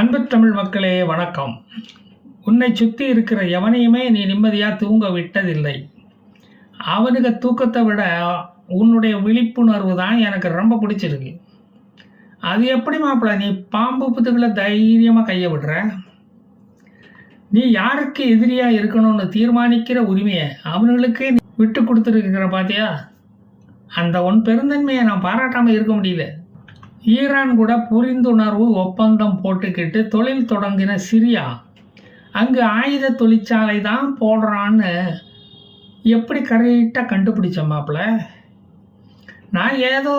அன்பு தமிழ் மக்களே வணக்கம். உன்னை சுற்றி இருக்கிற எவனையுமே நீ நிம்மதியாக தூங்க விட்டதில்லை. அவனுக்கு தூக்கத்தை விட உன்னுடைய விழிப்புணர்வு தான் எனக்கு ரொம்ப பிடிச்சிருக்கு. அது எப்படி மாப்பிள்ள நீ பாம்பு புத்துக்களை தைரியமாக கையை விடுற? நீ யாருக்கு எதிரியாக இருக்கணும்னு தீர்மானிக்கிற உரிமையை அவனுங்களுக்கே நீ விட்டு கொடுத்துருக்கிற பார்த்தியா அந்த உன் பெருந்தன்மையை நான் பாராட்டாமல் இருக்க முடியல. ஈரான் கூட புரிந்துணர்வு ஒப்பந்தம் போட்டுக்கிட்டு தொழில் தொடங்கின சிரியா. அங்கு ஆயுத தொழிற்சாலை தான் போடுறான்னு எப்படி கரெக்டாக கண்டுபிடிச்ச நான் ஏதோ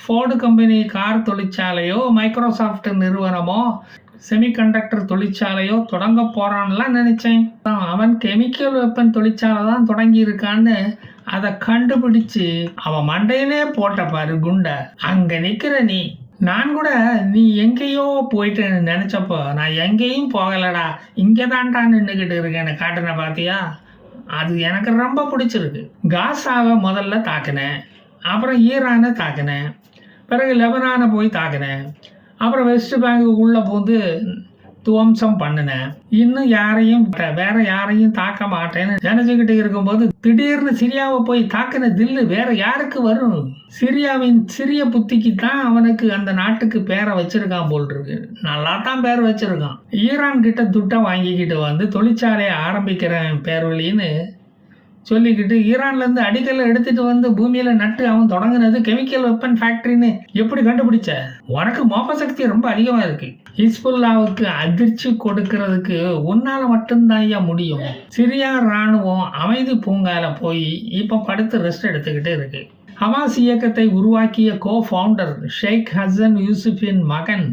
ஃபோர்டு கம்பெனி கார் தொழிற்சாலையோ மைக்ரோசாஃப்ட் நிறுவனமோ செமிகண்டக்டர் தொழிற்சாலையோ தொடங்க போகிறான்லாம் நினச்சேன். அவன் கெமிக்கல் வெப்பன் தொழிற்சாலை தான் தொடங்கியிருக்கான்னு அதை கண்டுபிடிச்சு அவன் மண்டையனே போட்ட பாரு குண்டை. அங்கே நிற்கிற நீ. நான் கூட நீ எங்கேயோ போயிட்டேன்னு நினச்சப்போ நான் எங்கேயும் போகலடா. இங்கே தான்டா நின்றுக்கிட்டு இருக்கேன்னு காட்டுன பார்த்தியா அது எனக்கு ரொம்ப பிடிச்சிருக்கு. காசாவை முதல்ல தாக்கினேன். அப்புறம் ஈரானை தாக்கினேன். பிறகு லெபனானை போய் தாக்கினேன். அப்புறம் வெஸ்ட் பேங்க் உள்ளே போந்து துவம்சம் பண்ணினேன். இன்னும் யாரையும் வேற யாரையும் தாக்க மாட்டேன்னு நினைச்சுக்கிட்டு இருக்கும்போது திடீர்னு சிரியாவை போய் தாக்கின தில்லு வேற யாருக்கு வரும்? சிரியாவின் சிறிய புத்திக்கு தான் அவனுக்கு அந்த நாட்டுக்கு பேரை வச்சிருக்கான் போல் இருக்கு நல்லா தான் பேர் வச்சிருக்கான். ஈரான் கிட்ட துட்டை வாங்கிக்கிட்டு வந்து தொழிற்சாலையை ஆரம்பிக்கிறேன் பேர் வழின்னு சொல்லிக்கிட்டு ஈரான்லேருந்து அடிக்கல்ல எடுத்துட்டு வந்து பூமியில் நட்டு அவன் தொடங்கினது கெமிக்கல் வெப்பன் ஃபேக்ட்ரின்னு எப்படி கண்டுபிடிச்ச? உனக்கு மோப்ப சக்தி ரொம்ப அதிகமாக இருக்கு. ஹிஸ்புல்லாவுக்கு அதிர்ச்சி கொடுக்கறதுக்கு உன்னால மட்டும்தான் ஐயா முடியும். சிரியா ராணுவம் அமைதி பூங்கால போய் இப்போ படுத்து ரெஸ்ட் எடுத்துக்கிட்டு இருக்கு. ஹமாஸ் இயக்கத்தை உருவாக்கிய கோ ஃபவுண்டர் ஷேக் ஹசன் யூசுஃபின் மகன்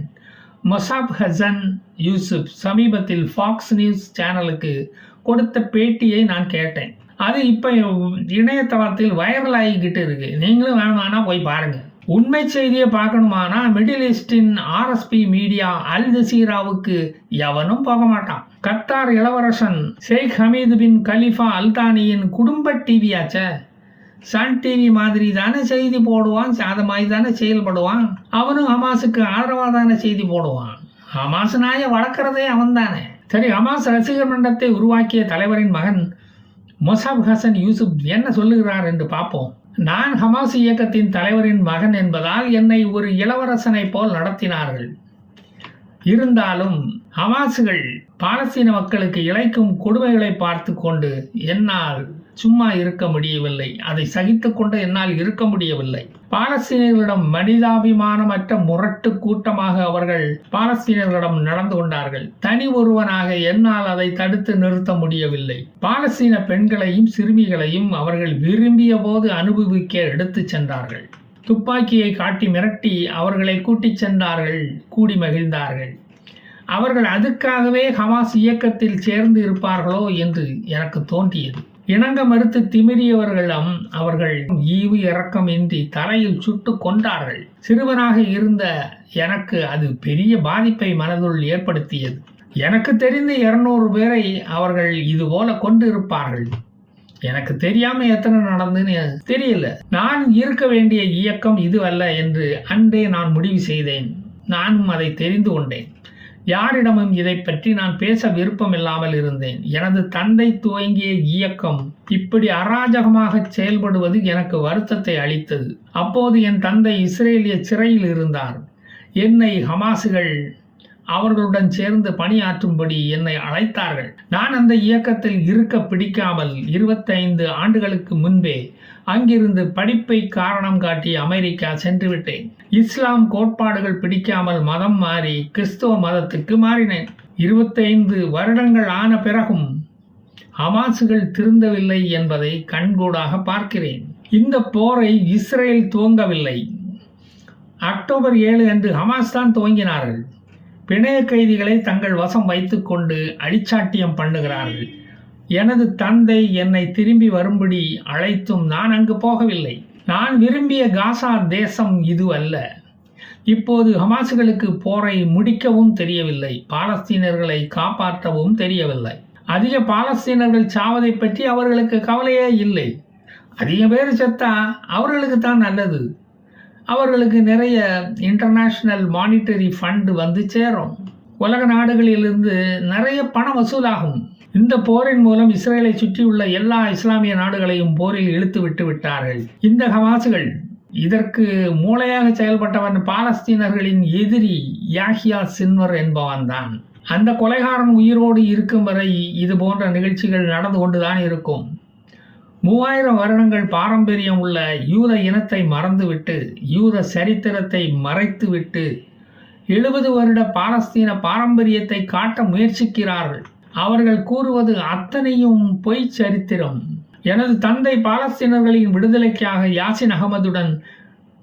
மொசாப் ஹசன் யூசுப் சமீபத்தில் ஃபாக்ஸ் நியூஸ் சேனலுக்கு கொடுத்த பேட்டியை நான் கேட்டேன். அது இப்போ இணையதளத்தில் வைரல் ஆகிக்கிட்டு இருக்கு. நீங்களும் வேணுமானா போய் பாருங்கள் உண்மை செய்தியை பார்க்கணுமானா மிடில் ஈஸ்டின் ஆர்எஸ்பி மீடியா அல் ஜசீராவுக்கு எவனும் போக மாட்டான். கத்தார் இளவரசன் ஷேக் ஹமீது பின் கலிஃபா அல்தானியின் குடும்ப டிவியாச்சே சன் டிவி மாதிரி தானே செய்தி போடுவான் அது மாதிரி தானே செயல்படுவான். அவனும் ஹமாஸுக்கு ஆதரவாக தானே செய்தி போடுவான். ஹமாஸ் நாயை வளர்க்குறதே அவன் தானே சரி ஹமாஸ் ரசிகர் மன்றத்தை உருவாக்கிய தலைவரின் மகன் மொசாப் ஹசன் யூசுப் என்ன சொல்லுகிறார் என்று பார்ப்போம். நான் ஹமாஸ் இயக்கத்தின் தலைவரின் மகன் என்பதால் என்னை ஒரு இளவரசனை போல் நடத்தினார்கள். இருந்தாலும் ஹமாசுகள் பாலஸ்தீன மக்களுக்கு இழைக்கும் கொடுமைகளை பார்த்து கொண்டு என்னால் சும்மா இருக்க முடியவில்லை. அதை சகித்து கொண்டு என்னால் இருக்க முடியவில்லை. பாலஸ்தீனர்களிடம் மனிதாபிமானமற்ற முரட்டு கூட்டமாக அவர்கள் பாலஸ்தீனர்களிடம் நடந்து கொண்டார்கள். தனி ஒருவனாக என்னால் அதை தடுத்து நிறுத்த முடியவில்லை. பாலஸ்தீன பெண்களையும் சிறுமிகளையும் அவர்கள் விரும்பிய போது அனுபவிக்க எடுத்துச் சென்றார்கள். துப்பாக்கியை காட்டி மிரட்டி அவர்களை கூட்டிச் சென்றார்கள். கூடி மகிழ்ந்தார்கள். அவர்கள் அதுக்காகவே ஹமாஸ் இயக்கத்தில் சேர்ந்து இருப்பார்களோ என்று எனக்கு தோன்றியது. இணங்க மறுத்து திமிரியவர்களிடம் அவர்கள் ஈவு இறக்கமின்றி தலையில் சுட்டு கொண்டார்கள். சிறுவனாக இருந்த எனக்கு அது பெரிய பாதிப்பை மனதுள் ஏற்படுத்தியது. எனக்கு தெரிந்த இருநூறு பேரை அவர்கள் இதுபோல கொண்டு இருப்பார்கள் எனக்கு தெரியாம எத்தனை நடந்துன்னு தெரியல. நான் இருக்க வேண்டிய இயக்கம் இதுவல்ல என்று அன்றே நான் முடிவு செய்தேன். நானும் அதை தெரிந்து கொண்டேன். யாரிடமும் இதை பற்றி நான் பேச விருப்பம் இல்லாமல் இருந்தேன். எனது தந்தை துவங்கிய இயக்கம் இப்படி அராஜகமாக செயல்படுவது எனக்கு வருத்தத்தை அளித்தது. அப்போது என் தந்தை இஸ்ரேலிய சிறையில் இருந்தார். என்னை ஹமாசுகள் அவர்களுடன் சேர்ந்து பணியாற்றும்படி என்னை அழைத்தார்கள். நான் அந்த இயக்கத்தில் இருக்க பிடிக்காமல் இருபத்தைந்து ஆண்டுகளுக்கு முன்பே அங்கிருந்து படிப்பை காரணம் காட்டி அமெரிக்கா சென்றுவிட்டேன். இஸ்லாம் கோட்பாடுகள் பிடிக்காமல் மதம் மாறி கிறிஸ்துவ மதத்துக்கு மாறினேன். இருபத்தைந்து வருடங்கள் ஆன பிறகும் ஹமாசுகள் திருந்தவில்லை என்பதை கண்கூடாக பார்க்கிறேன். இந்த போரை இஸ்ரேல் துவங்கவில்லை. அக்டோபர் ஏழு அன்று ஹமாஸ் தான் துவங்கினார்கள். பிணைய கைதிகளை தங்கள் வசம் வைத்துக்கொண்டு அடிச்சாட்டியம் பண்ணுகிறார்கள். எனது தந்தை என்னை திரும்பி வரும்படி அழைத்தும் நான் அங்கு போகவில்லை. நான் விரும்பிய காசா தேசம் இது அல்ல. இப்போது ஹமாசுகளுக்கு போரை முடிக்கவும் தெரியவில்லை. பாலஸ்தீனர்களை காப்பாற்றவும் தெரியவில்லை. அதிக பாலஸ்தீனர்கள் சாவதை பற்றி அவர்களுக்கு கவலையே இல்லை. அதிக பேர் செத்தா அவர்களுக்கு தான் நல்லது. அவர்களுக்கு நிறைய இன்டர்நேஷ்னல் மானிட்டரி ஃபண்டு வந்து சேரும். உலக நாடுகளிலிருந்து நிறைய பணம் வசூலாகும். இந்த போரின் மூலம் இஸ்ரேலை சுற்றியுள்ள எல்லா இஸ்லாமிய நாடுகளையும் போரில் இழுத்து விட்டு விட்டார்கள். இந்த ஹமாசுகள் இதற்கு மூளையாக செயல்பட்டவன் பாலஸ்தீனர்களின் எதிரி யாஹியா சின்வர் என்பவன் தான். அந்த கொலைகாரன் உயிரோடு இருக்கும் வரை இது போன்ற நிகழ்ச்சிகள் நடந்து கொண்டுதான் இருக்கும். மூவாயிரம் வருடங்கள் பாரம்பரியம் உள்ள யூத இனத்தை மறந்துவிட்டு யூத சரித்திரத்தை மறைத்துவிட்டு எழுபது வருட பாலஸ்தீன பாரம்பரியத்தை காட்ட முயற்சிக்கிறார்கள். அவர்கள் கூறுவது அத்தனையும் பொய் சரித்திரம். எனது தந்தை பாலஸ்தீனர்களின் விடுதலைக்காக யாசின் அகமதுடன்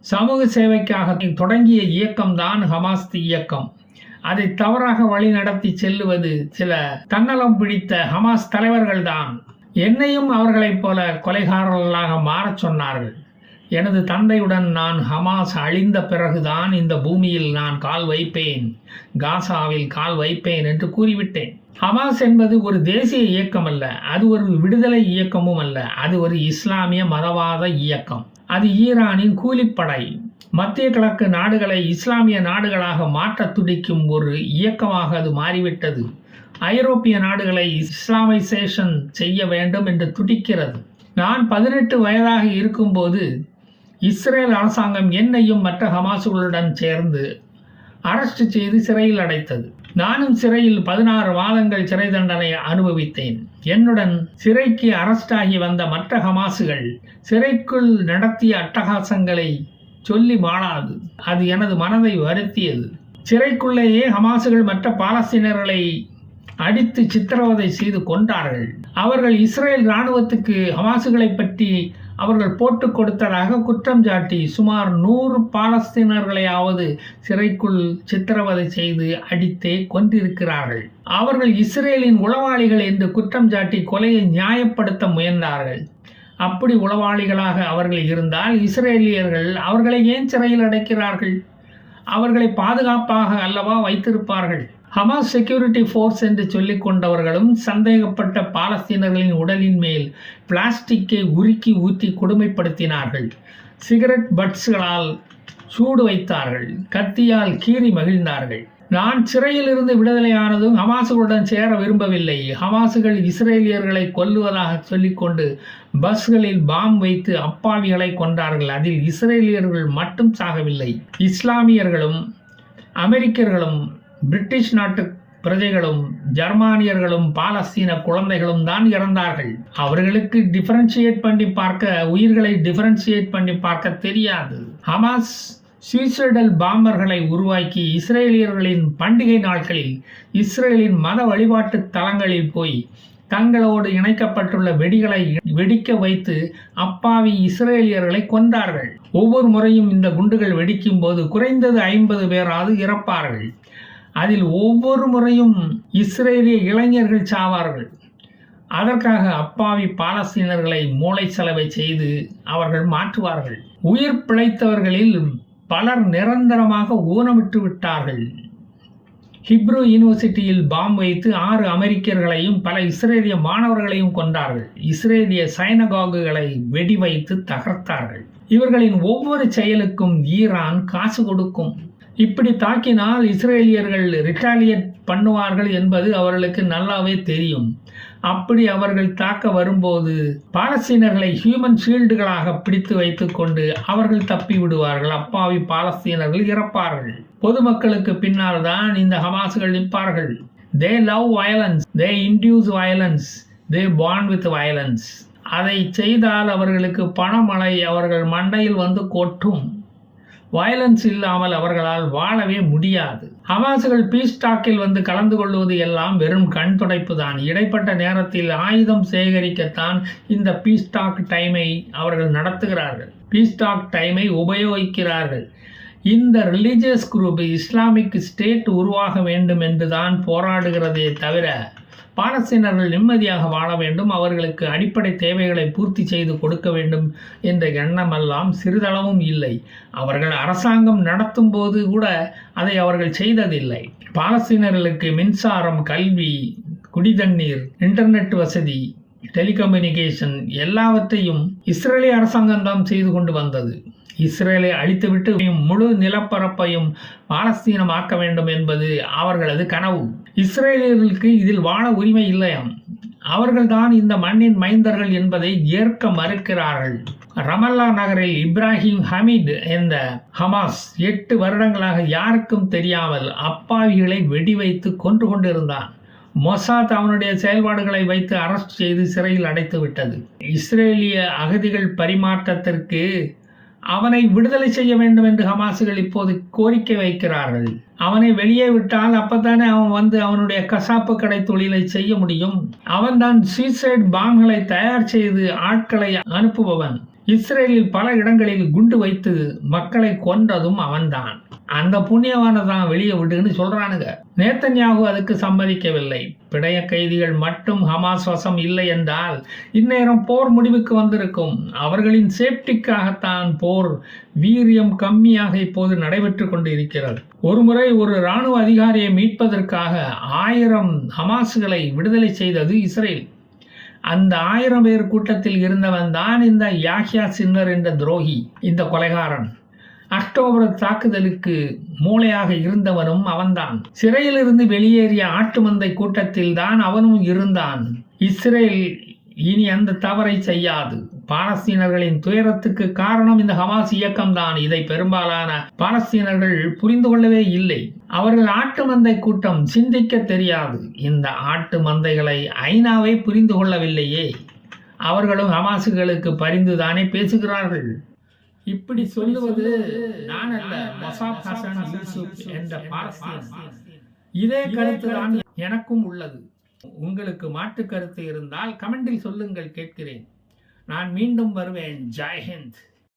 சமூக சேவைக்காக தொடங்கிய இயக்கம்தான் ஹமாஸ் இயக்கம். அதை தவறாக வழிநடத்தி செல்லுவது சில தன்னலம் பிடித்த ஹமாஸ் தலைவர்கள்தான். என்னையும் அவர்களைப் போல கொலைகாரர்களாக மாறச் சொன்னார்கள். எனது தந்தையுடன் நான் ஹமாஸ் அழிந்த பிறகுதான் இந்த பூமியில் நான் கால் வைப்பேன். காசாவில் கால் வைப்பேன் என்று கூறிவிட்டேன். ஹமாஸ் என்பது ஒரு தேசிய இயக்கம் அல்ல அது ஒரு விடுதலை இயக்கமும் அல்ல அது ஒரு இஸ்லாமிய மதவாத இயக்கம். அது ஈரானின் கூலிப்படை. மத்திய கிழக்கு நாடுகளை இஸ்லாமிய நாடுகளாக மாற்ற துடிக்கும் ஒரு இயக்கமாக அது மாறிவிட்டது. ஐரோப்பிய நாடுகளை இஸ்லாமைசேஷன் செய்ய வேண்டும் என்று துடிக்கிறது. நான் பதினெட்டு வயதாக இருக்கும்போது இஸ்ரேல் அரசாங்கம் என்னையும் மற்ற ஹமாசுகளுடன் சேர்ந்து அரெஸ்ட் செய்து சிறையில் அடைத்தது. நானும் சிறையில் பதினாறு மாதங்கள் சிறை தண்டனை அனுபவித்தேன். என்னுடன் சிறைக்கு அரஸ்டாகி ஆகி வந்த மற்ற ஹமாசுகள் சிறைக்குள் நடத்திய அட்டகாசங்களை சொல்லி மாளாது அது எனது மனதை வருத்தியது. சிறைக்குள்ளேயே ஹமாசுகள் மற்ற பாலஸ்தீனர்களை அடித்து சித்திரவதை செய்து கொண்டார்கள் அவர்கள் இஸ்ரேல் இராணுவத்துக்கு ஹமாசுகளை பற்றி அவர்கள் போட்டு கொடுத்ததாக குற்றம் சாட்டி சுமார் நூறு பாலஸ்தீனர்களையாவது சிறைக்குள் சித்திரவதை செய்து அடித்தே கொண்டிருக்கிறார்கள் அவர்கள் இஸ்ரேலின் உளவாளிகள் என்று குற்றம் சாட்டி கொலையை நியாயப்படுத்த முயன்றார்கள். அப்படி உளவாளிகளாக அவர்கள் இருந்தால் இஸ்ரேலியர்கள் அவர்களை ஏன் சிறையில் அடைக்கிறார்கள்? அவர்களை பாதுகாப்பாக அல்லவா வைத்திருப்பார்கள்? ஹமாஸ் செக்யூரிட்டி ஃபோர்ஸ் என்று சொல்லிக் கொண்டவர்களும் சந்தேகப்பட்ட பாலஸ்தீனர்களின் உடலின் மேல் பிளாஸ்டிக்கை உருக்கி ஊற்றி கொடுமைப்படுத்தினார்கள். சிகரெட் பட்ஸ்களால் சூடு வைத்தார்கள். கத்தியால் கீறி மகிழ்ந்தார்கள். நான் சிறையில் இருந்து விடுதலையானதும் ஹமாசுகளுடன் சேர விரும்பவில்லை. ஹமாசுகள் இஸ்ரேலியர்களை கொல்லுவதாக சொல்லிக்கொண்டு பஸ்களில் பாம் வைத்து அப்பாவிகளை கொண்டார்கள் அதில் இஸ்ரேலியர்கள் மட்டும் சாகவில்லை. இஸ்லாமியர்களும் அமெரிக்கர்களும் பிரிட்டிஷ் நாட்டு பிரஜைகளும் ஜெர்மானியர்களும் பாலஸ்தீன குழந்தைகளும் தான் இறந்தார்கள். அவர்களுக்கு டிஃபரன்ஷியேட் பண்ணி பார்க்க உயிர்களை டிஃபரன்ஷியேட் பண்ணி பார்க்க தெரியாது. ஹமாஸ் சூசைடல் பாம்பர்களை உருவாக்கி இஸ்ரேலியர்களின் பண்டிகை நாட்களில் இஸ்ரேலின் மத வழிபாட்டு தலங்களில் போய் தங்களோடு இணைக்கப்பட்டுள்ள வெடிகளை வெடிக்க வைத்து அப்பாவி இஸ்ரேலியர்களை கொன்றார்கள். ஒவ்வொரு முறையும் இந்த குண்டுகள் வெடிக்கும் போது குறைந்தது ஐம்பது பேராவது இறப்பார்கள். அதில் ஒவ்வொரு முறையும் இஸ்ரேலிய இளைஞர்கள் சாவார்கள். அதற்காக அப்பாவி பாலஸ்தீனர்களை மூளை செலவை செய்து அவர்கள் மாற்றுவார்கள். உயிர் பிழைத்தவர்களில் பலர் நிரந்தரமாக ஊனமிட்டு விட்டார்கள். ஹிப்ரு யூனிவர்சிட்டியில் பாம் வைத்து ஆறு அமெரிக்கர்களையும் பல இஸ்ரேலிய மாணவர்களையும் கொண்டார்கள் இஸ்ரேலிய சைனகாகுகளை வெடி வைத்து தகர்த்தார்கள். இவர்களின் ஒவ்வொரு செயலுக்கும் ஈரான் காசு கொடுக்கும். இப்படி தாக்கினால் இஸ்ரேலியர்கள் ரிட்டாலியேட் பண்ணுவார்கள் என்பது அவர்களுக்கு நல்லாவே தெரியும். அப்படி அவர்கள் தாக்க வரும்போது பாலஸ்தீனர்களை ஹியூமன் ஷீல்டுகளாக பிடித்து வைத்துக்கொண்டு அவர்கள் தப்பி விடுவார்கள். அப்பாவி பாலஸ்தீனர்கள் இறப்பார்கள். பொதுமக்களுக்கு பின்னால் தான் இந்த ஹமாசுகள் நிற்பார்கள். They love violence they induce violence they bond with violence அதை செய்தால் அவர்களுக்கு பணமழை அவர்கள் மண்டையில் வந்து கொட்டும். வயலன்ஸ் இல்லாமல் அவர்களால் வாழவே முடியாது. ஹமாசுகள் பீஸ் டாக்கில் வந்து கலந்து கொள்வது எல்லாம் வெறும் கண் துடைப்பு தான். இடைப்பட்ட நேரத்தில் ஆயுதம் சேகரிக்கத்தான் இந்த பீஸ் டாக் டைமை அவர்கள் நடத்துகிறார்கள். பீஸ் டாக் டைமை உபயோகிக்கிறார்கள். இந்த ரிலீஜியஸ் குரூப் இஸ்லாமிக் ஸ்டேட் உருவாக வேண்டும் என்று தான் போராடுகிறதே தவிர பாலஸ்தீனர்கள் நிம்மதியாக வாழ வேண்டும் அவர்களுக்கு அடிப்படை தேவைகளை பூர்த்தி செய்து கொடுக்க வேண்டும் என்ற எண்ணமெல்லாம் சிறிதளவும் இல்லை. அவர்கள் அரசாங்கம் நடத்தும் போது கூட அதை அவர்கள் செய்ததில்லை. பாலஸ்தீனர்களுக்கு மின்சாரம் கல்வி குடிதண்ணீர் இன்டர்நெட் வசதி டெலிகம்யூனிகேஷன் எல்லாவற்றையும் இஸ்ரேலிய அரசாங்கம் தான் செய்து கொண்டு வந்தது. இஸ்ரேலை அழித்துவிட்டு முழு நிலப்பரப்பையும் பாலஸ்தீனமாக்க வேண்டும் என்பது அவர்களது கனவு. இஸ்ரேலியர்களுக்கு இதில் வாழ உரிமை இல்லையாம். அவர்கள்தான் இந்த மண்ணின் மைந்தர்கள் என்பதை ஏற்க மறுக்கிறார்கள். ரமல்லா நகரில் இப்ராஹிம் ஹமீத் என்ற ஹமாஸ் எட்டு வருடங்களாக யாருக்கும் தெரியாமல் அப்பாவிகளை வெடி வைத்து கொன்று கொண்டிருந்தான். மொசாத் அவனுடைய செயல்பாடுகளை வைத்து அரெஸ்ட் செய்து சிறையில் அடைத்து விட்டது இஸ்ரேலிய அகதிகள் பரிமாற்றத்திற்கு அவனை விடுதலை செய்ய வேண்டும் என்று ஹமாசுகள் இப்போது கோரிக்கை வைக்கிறார்கள். அவனை வெளியே விட்டால் அப்பதானே அவன் வந்து அவனுடைய கசாப்பு கடை தொழிலை செய்ய முடியும். அவன் தான் சூசைட் பாம்களை தயார் செய்து ஆட்களை அனுப்புபவன். இஸ்ரேலில் பல இடங்களில் குண்டு வைத்து மக்களை கொன்றதும் அவன்தான். அந்த புண்ணியவானை தான் வெளியே விடுன்னு சொல்றானுங்க. நேத்தன்யாகு அதுக்கு சம்மதிக்கவில்லை. பிணைய கைதிகள் மட்டும் ஹமாஸ் வசம் இல்லை என்றால் இந்நேரம் போர் முடிவுக்கு வந்திருக்கும். அவர்களின் சேஃப்டிக்காகத்தான் போர் வீரியம் கம்மியாக இப்போது நடைபெற்று கொண்டு இருக்கிறது ஒருமுறை ஒரு இராணுவ அதிகாரியை மீட்பதற்காக ஆயிரம் ஹமாஸ்களை விடுதலை செய்தது இஸ்ரேல். அந்த ஆயிரம் பேர் கூட்டத்தில் இருந்தவன் தான் இந்த யாஹ்யா சின்னர் என்ற துரோகி இந்த கொலைகாரன். அக்டோபர் தாக்குதலுக்கு மூளையாக இருந்தவனும் அவன்தான். சிறையிலிருந்து வெளியேறிய ஆட்டு மந்தை கூட்டத்தில் தான் அவனும் இருந்தான். இஸ்ரேல் இனி அந்த தவறை செய்யாது. பாலஸ்தீனர்களின் துயரத்துக்கு காரணம் இந்த ஹமாஸ் இயக்கம்தான். இதை பெரும்பாலான பாலஸ்தீனர்கள் புரிந்து கொள்ளவே இல்லை. அவர்கள் ஆட்டு மந்தை கூட்டம் சிந்திக்க தெரியாது. இந்த ஆட்டு மந்தைகளை ஐநாவை புரிந்து கொள்ளவில்லையே. அவர்களும் ஹமாசுகளுக்கு பரிந்துதானே பேசுகிறார்கள். இப்படி சொல்லுவது நான் அல்ல மொசாப் ஹசன் யூசுப் என்ற பாலஸ்தீன். இதே கருத்து தான் எனக்கும் உள்ளது. உங்களுக்கு மாற்று கருத்து இருந்தால் கமெண்டில் சொல்லுங்கள் கேட்கிறேன். நான் மீண்டும் வருவேன். ஜெய்ஹிந்த்